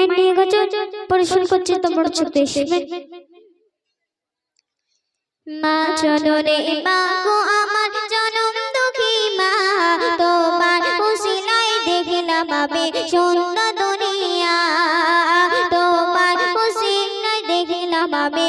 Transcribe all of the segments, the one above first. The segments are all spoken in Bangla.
মায়ের নিয়ে গেছ পরিশ্রম করছে তোমার ছোট মা চলো রে মা গো, আমার জনম দুঃখী মা, তোমার উসিলায় দেখলাম আমি সুন্দর দুনিয়া। তোমার উসিলায় দেখলাম আমি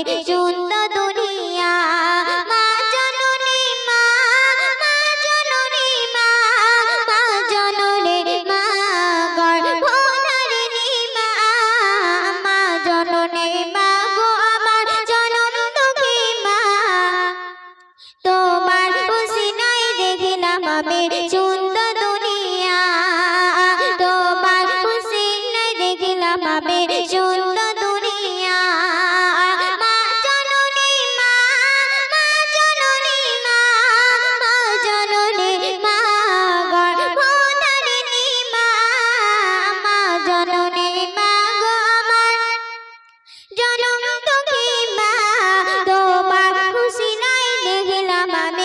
পাবে সুন্দর দুনিয়া। মা জননী, মা মা জননী, মা মা জননী, মা গর্ভধারিণী মা মা জননী, মা গো আমার জনম দুঃখী মা তোমার খুশি নাই দেখলাম আমি।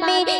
mommy.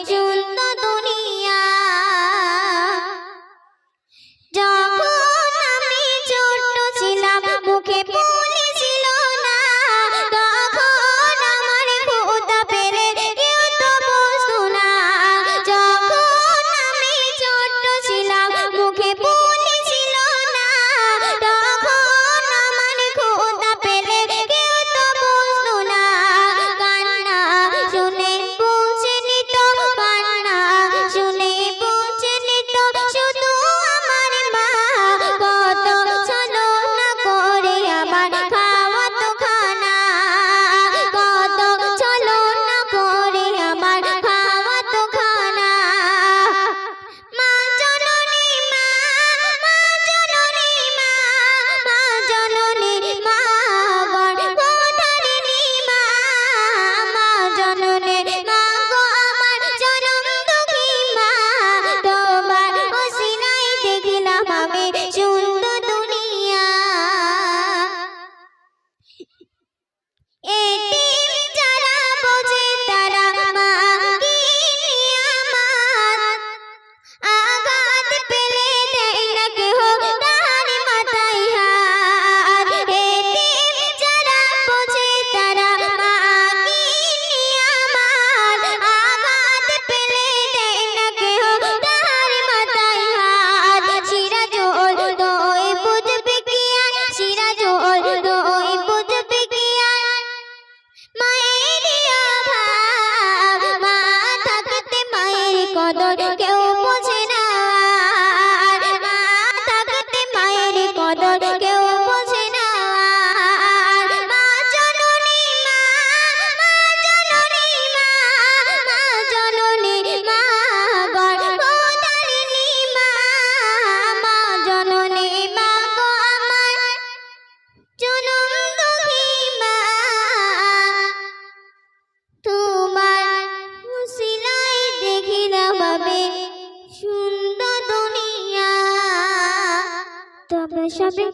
কদর কেউ বোঝে না। মায়ের কদর কেউ বোঝে দেখি না হবে সুন্দর দুনিয়া। তবে সবে